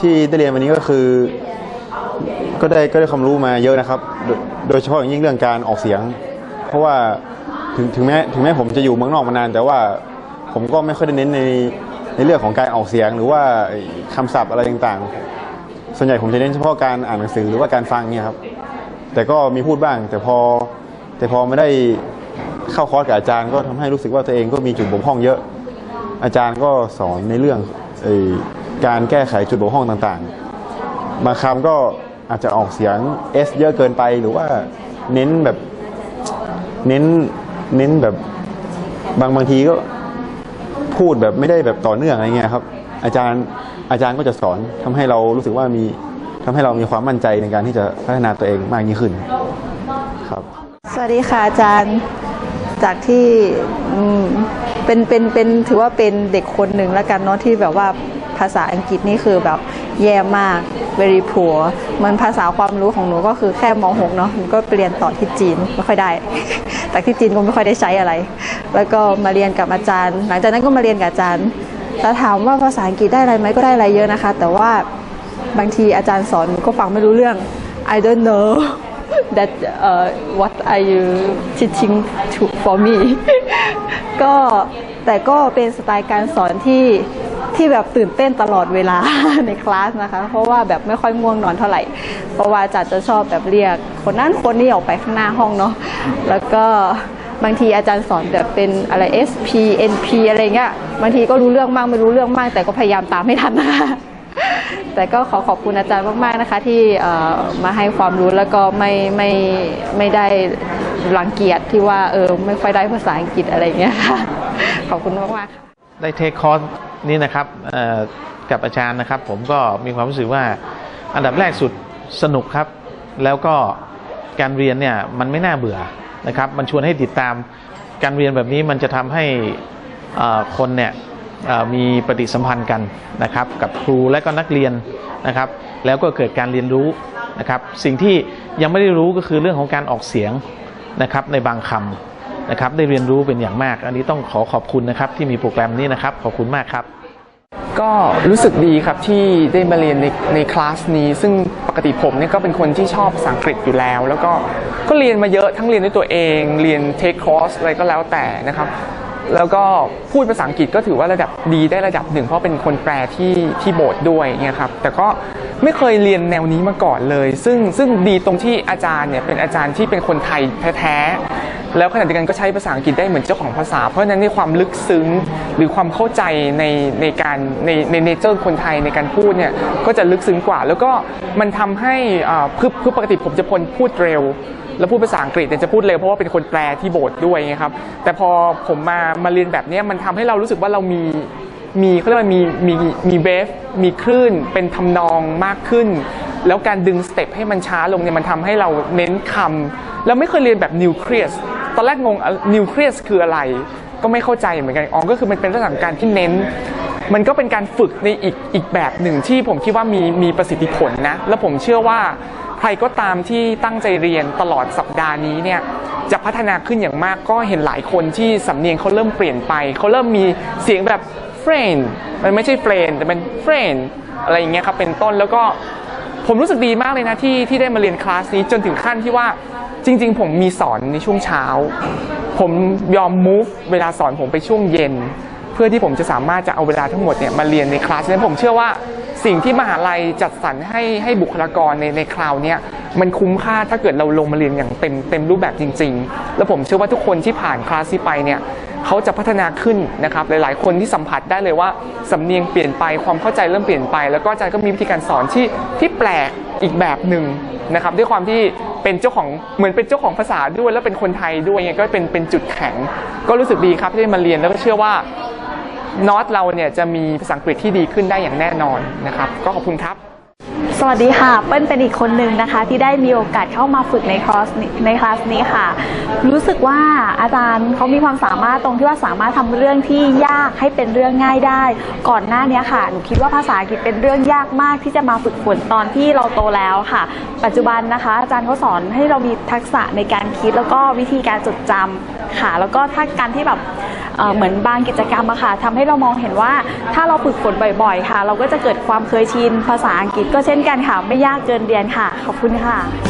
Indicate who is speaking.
Speaker 1: ที่ได้เรียนวันนี้ก็คือ ก็ได้ก็ได้ความรู้มาเยอะนะครับโดยโดยเฉพาะอย่างยิ่งเรื่องการออกเสียง เพราะว่าถึงถึงแม้ถึงแม้ผมจะอยู่เมืองนอกมานาน แต่ว่าผมก็ไม่ค่อยได้เน้นในในเรื่องของการออกเสียงหรือว่าไอ้คำศัพท์อะไรต่างๆ ส่วนใหญ่ผมจะเน้นเฉพาะการอ่านหนังสือหรือว่าการฟังเนี่ยครับ แต่ก็มีพูดบ้าง แต่พอแต่พอไม่ได้เข้าคอร์สกับอาจารย์ ก็ทำให้รู้สึกว่าตัวเองก็มีจุดบกพร่องเยอะ อาจารย์ก็สอนในเรื่องเอ่อ การแก้ไขจุดบกพร่องต่างๆบางคำก็อาจจะออกเสียง S เยอะเกินไปหรือว่าเน้นแบบเน้นเน้นแบบบางบางทีก็พูดแบบไม่ได้แบบต่อเนื่องอะไรเงี้ยครับ อาจารย์อาจารย์ก็จะสอนทำให้เรารู้สึกว่ามีทำให้เรามีความมั่นใจในการที่จะพัฒนาตัวเองมากยิ่งขึ้นครับ
Speaker 2: สวัสดีค่ะอาจารย์จากที่เป็นเป็นเป็นถือว่าเป็นเด็กคนหนึ่งแล้วกันเนาะที่แบบว่า ภาษาอังกฤษนี่คือแบบแย่มาก very poor เหมันภาษาความรู้ของหนูก็คือแค่ม .6 เนาะหนูก็ไปเรียนต่อที่จีนไม่ค่อยได้จากที่จีนก็ไม่ค่อยได้ใช้อะไร แล้วก็มาเรียนกับอาจารย์ หลังจากนั้นก็มาเรียนกับอาจารย์แล้วถามว่าภาษาอังกฤษได้อะไรไหมก็ได้อะไรเยอะนะคะ แต่ว่าบางทีอาจารย์สอนหนูก็ฟังไม่รู้เรื่อง I don't know that uh, what are you teaching to for me ก็แต่ก็เป็นสไตล์การสอนที่ ที่แบบตื่นเต้นตลอดเวลาในคลาสนะคะ เพราะว่าแบบไม่ค่อยง่วงนอนเท่าไหร่ เพราะว่าอาจารย์จะชอบแบบเรียกคนนั้นคนนี้ออกไปข้างหน้าห้องเนาะแล้วก็บางทีอาจารย์สอนแบบเป็นอะไร SP NP อะไรเงี้ยบางทีก็รู้เรื่องมากไม่รู้เรื่องมาก แต่ก็พยายามตามให้ทันนะคะแต่ก็ขอขอบคุณอาจารย์มากๆนะคะ ที่มาให้ความรู้แล้วก็ไม่ไม่ไม่ได้รังเกียจที่ว่าเออไม่ค่อยได้ภาษาอังกฤษอะไรเงี้ยค่ะขอบคุณมากๆค่ะ
Speaker 3: ได้เทคคอร์สนี้นะครับกับอาจารย์นะครับ ผมก็มีความรู้สึกว่าอันดับแรกสุดสนุกครับ แล้วก็การเรียนเนี่ยมันไม่น่าเบื่อนะครับ มันชวนให้ติดตามการเรียนแบบนี้มันจะทำให้คนเนี่ยมีปฏิสัมพันธ์กันนะครับ กับครูและก็นักเรียนนะครับ แล้วก็เกิดการเรียนรู้นะครับ สิ่งที่ยังไม่ได้รู้ก็คือเรื่องของการออกเสียงนะครับในบางคำ นะครับได้เรียนรู้เป็นอย่างมาก อันนี้ต้องขอขอบคุณนะครับที่มีโปรแกรมนี้นะครับขอบคุณมากครับ
Speaker 4: ก็รู้สึกดีครับที่ได้มาเรียนในในคลาสนี้ ซึ่งปกติผมเนี่ยก็เป็นคนที่ชอบภาษาอังกฤษอยู่แล้ว แล้วก็ก็เรียนมาเยอะทั้งเรียนด้วยตัวเอง เรียนเทคคอร์สอะไรก็แล้วแต่นะครับ แล้วก็พูดภาษาอังกฤษก็ถือว่าระดับดีได้ระดับหนึ่ง เพราะเป็นคนแปลที่ที่โบสถ์ด้วยเนี่ยครับแต่ก็ไม่เคยเรียนแนวนี้มาก่อนเลย ซึ่งซึ่งดีตรงที่อาจารย์เนี่ยเป็นอาจารย์ที่เป็นคนไทยแท้ แล้วขณะเดียวกันก็ใช้ภาษาอังกฤษได้เหมือนเจ้าของภาษา เพราะฉะนั้นในความลึกซึ้งหรือความเข้าใจในในการในในเนเจอร์คนไทยในการพูดเนี่ยก็จะลึกซึ้งกว่า แล้วก็มันทำให้อ่าคือคือปกติผมจะพนพูดเร็ว แล้วพูดภาษาอังกฤษเนี่ยจะพูดเร็วเพราะว่าเป็นคนแปลที่โบสถ์ด้วยไงครับแต่พอผมมามาเรียนแบบเนี้ยมันทำให้เรารู้สึกว่าเรามีมีเขาเรียกว่ามีมีมีเบฟมีคลื่นเป็นทำนองมากขึ้น แล้วการดึงสเต็ปให้มันช้าลงเนี่ยมันทำให้เราเน้นคำแล้วไม่เคยเรียนแบบนิวเคลียส ตอนแรกงงนิวเคลียสคืออะไร ก็ไม่เข้าใจเหมือนกันอ๋อก็คือมันเป็นลักษณะการที่เน้น มันก็เป็นการฝึกในอีกอีกแบบหนึ่งที่ผมคิดว่ามีมีประสิทธิผลนะ แล้วผมเชื่อว่าใครก็ตามที่ตั้งใจเรียนตลอดสัปดาห์นี้เนี่ยจะพัฒนาขึ้นอย่างมากก็เห็นหลายคนที่สำเนียงเขาเริ่มเปลี่ยนไป เขาเริ่มมีเสียงแบบ friend มันไม่ใช่ friend แต่เป็น friend อะไรอย่างเงี้ยครับเป็นต้นแล้วก็ ผมรู้สึกดีมากเลยนะที่ที่ได้มาเรียนคลาสนี้จนถึงขั้นที่ว่าจริง ๆ ผมมีสอนในช่วงเช้า ผมยอม move เวลาสอนผมไปช่วงเย็น เพื่อที่ผมจะสามารถจะเอาเวลาทั้งหมดเนี่ยมาเรียนในคลาสนั้นผมเชื่อว่าสิ่งที่มหาลัยจัดสรรให้ให้บุคลากรในในคราวเนี้ยมันคุ้มค่าถ้าเกิดเราลงมาเรียนอย่างเต็มเต็มรูปแบบจริง ๆ แล้วผมเชื่อว่าทุกคนที่ผ่านคลาสที่ไปเนี่ย เขาจะพัฒนาขึ้นนะครับหลาย ๆ คนที่สัมผัสได้เลยว่าสำเนียงเปลี่ยนไปความเข้าใจเริ่มเปลี่ยนไป แล้วก็อาจารย์ก็มีวิธีการสอนที่ที่แปลกอีกแบบหนึ่งนะครับด้วยความที่เป็นเจ้าของเหมือนเป็นเจ้าของภาษาด้วยแล้วเป็นคนไทยด้วยเนี่ยก็เป็นเป็นจุดแข็ง ก็รู้สึกดีครับที่ได้มาเรียนแล้วก็เชื่อว่านอตเราเนี่ยจะมีภาษาอังกฤษที่ดีขึ้นได้อย่างแน่นอนนะครับ ก็ขอบคุณครับ
Speaker 5: สวัสดีค่ะเปิ้ลเป็นอีกคนหนึ่งนะคะที่ได้มีโอกาสเข้ามาฝึกในคลาสนี้ในคลาสนี้ค่ะ รู้สึกว่าอาจารย์เขามีความสามารถตรงที่ว่าสามารถทำเรื่องที่ยากให้เป็นเรื่องง่ายได้ ก่อนหน้านี้ค่ะหนูคิดว่าภาษาอังกฤษเป็นเรื่องยากมากที่จะมาฝึกฝนตอนที่เราโตแล้วค่ะ ปัจจุบันนะคะ อาจารย์เขาสอนให้เรามีทักษะในการคิดแล้วก็วิธีการจดจำค่ะ แล้วก็ถ้าการที่แบบเอ่อเหมือนบางกิจกรรมอะค่ะทำให้เรามองเห็นว่าถ้าเราฝึกฝนบ่อย ๆ ค่ะ เราก็จะเกิดความเคยชินภาษาอังกฤษก็เช่นกันค่ะ ไม่ยากเกินเรียนค่ะ ขอบคุณค่ะ